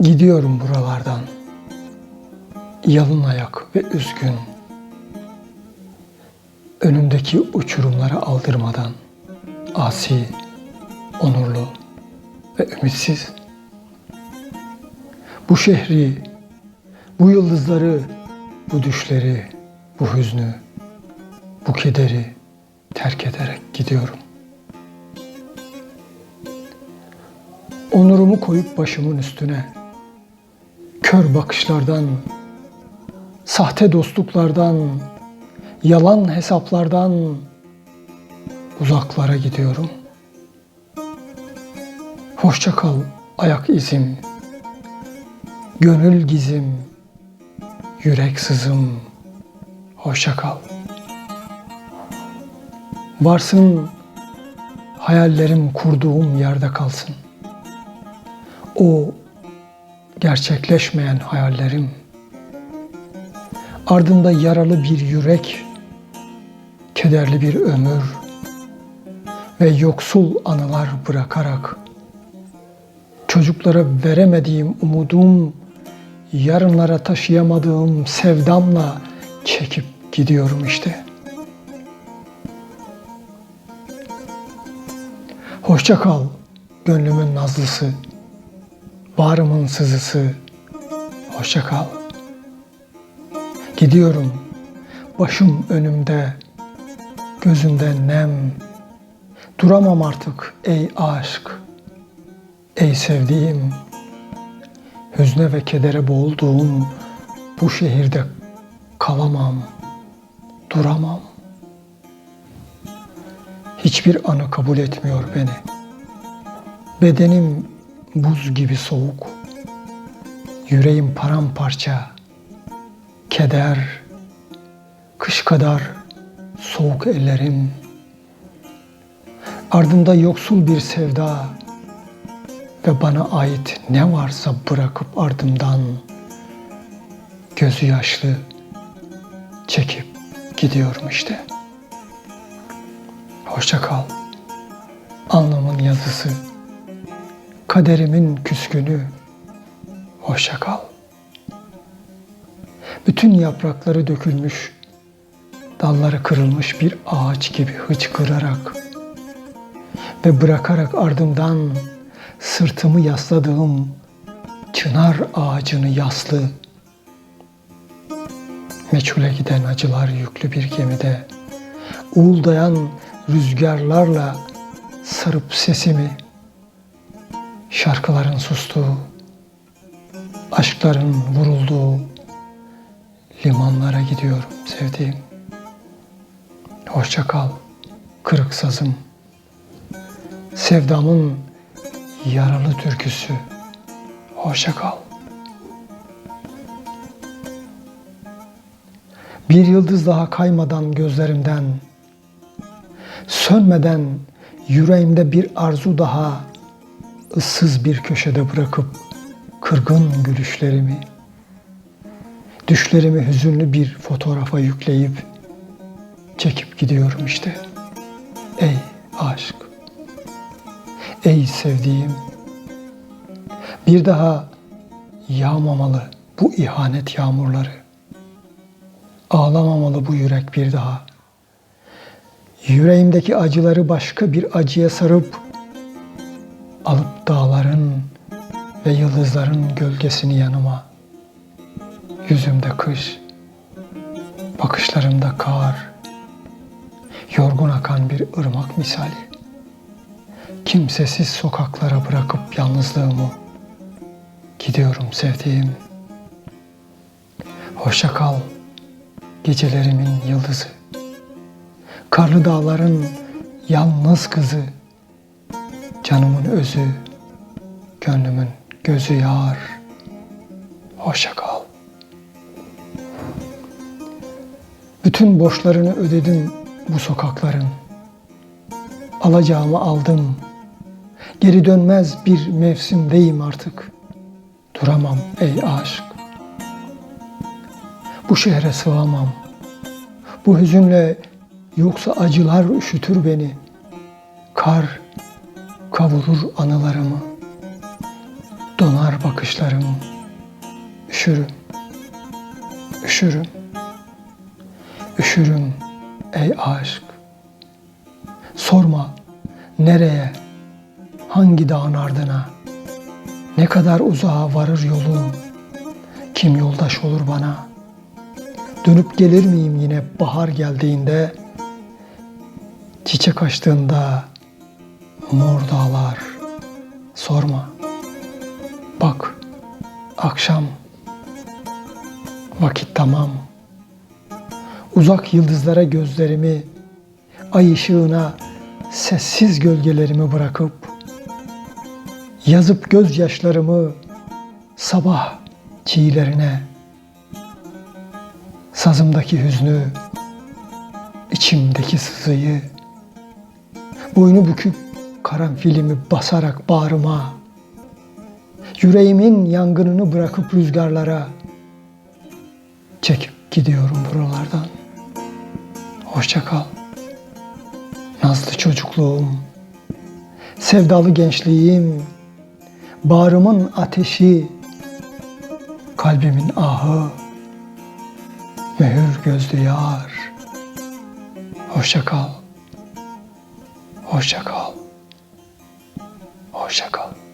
Gidiyorum buralardan. Yalın ayak ve üzgün. Önümdeki uçurumlara aldırmadan. Asi, onurlu ve ümitsiz. Bu şehri, bu yıldızları, bu düşleri, bu hüznü, bu kederi terk ederek gidiyorum. Onurumu koyup başımın üstüne, kör bakışlardan, sahte dostluklardan, yalan hesaplardan uzaklara gidiyorum. Hoşça kal ayak izim, gönül gizim, yürek sızım. Hoşça kal. Varsın hayallerim kurduğum yerde kalsın. O gerçekleşmeyen hayallerim ardında yaralı bir yürek, kederli bir ömür ve yoksul anılar bırakarak çocuklara veremediğim umudum, yarınlara taşıyamadığım sevdamla çekip gidiyorum işte. Hoşça kal gönlümün nazlısı, varımın sızısı. Hoşça kal. Gidiyorum başım önümde, gözümde nem. Duramam artık ey aşk, ey sevdiğim. Hüzne ve kedere boğulduğum bu şehirde kalamam, duramam. Hiçbir anı kabul etmiyor beni. Bedenim buz gibi soğuk. Yüreğim paramparça. Keder, kış kadar soğuk ellerim. Ardımda yoksul bir sevda ve bana ait ne varsa bırakıp ardımdan gözü yaşlı çekip gidiyorum işte. Hoşça kal. Alnımın yazısı, kaderimin küskünü. Hoşça kal. Bütün yaprakları dökülmüş, dalları kırılmış bir ağaç gibi hıçkırarak ve bırakarak ardımdan sırtımı yasladığım çınar ağacını yaslı, meçhule giden acılar yüklü bir gemide, uğuldayan rüzgarlarla sarıp sesimi, şarkıların sustuğu, aşkların vurulduğu limanlara gidiyorum sevdiğim. Hoşça kal, kırık sazım. Sevdamın yaralı türküsü. Hoşça kal. Bir yıldız daha kaymadan gözlerimden, sönmeden yüreğimde bir arzu daha ıssız bir köşede bırakıp kırgın gülüşlerimi, düşlerimi hüzünlü bir fotoğrafa yükleyip çekip gidiyorum işte. Ey aşk, ey sevdiğim, bir daha yağmamalı bu ihanet yağmurları. Ağlamamalı bu yürek bir daha. Yüreğimdeki acıları başka bir acıya sarıp alıp dağların ve yıldızların gölgesini yanıma. Yüzümde kış, bakışlarımda kar, yorgun akan bir ırmak misali. Kimsesiz sokaklara bırakıp yalnızlığımı gidiyorum sevdiğim. Hoşça kal gecelerimin yıldızı. Karlı dağların yalnız kızı. Canımın özü, gönlümün gözü yar. Hoşça kal. Bütün borçlarını ödedim bu sokakların. Alacağımı aldım. Geri dönmez bir mevsimdeyim artık. Duramam ey aşk. Bu şehre sığamam. Bu hüzünle yoksa acılar üşütür beni. Kar kavurur anılarımı. Donar bakışlarım, üşürüm, üşürüm, üşürüm ey aşk. Sorma nereye, hangi dağın ardına, ne kadar uzağa varır yolum, kim yoldaş olur bana. Dönüp gelir miyim yine bahar geldiğinde, çiçek açtığında mor dağlar, sorma. Bak, akşam, vakit tamam. Uzak yıldızlara gözlerimi, ay ışığına sessiz gölgelerimi bırakıp, yazıp gözyaşlarımı sabah çiğlerine, sazımdaki hüznü, içimdeki sızıyı, boynu büküp karanfilimi basarak bağrıma, yüreğimin yangınını bırakıp rüzgarlara çekip gidiyorum buralardan. Hoşça kal. Nazlı çocukluğum, sevdalı gençliğim, bağrımın ateşi, kalbimin ahı, mühür gözlü yar. Hoşça kal. Hoşça kal. Hoşça kal.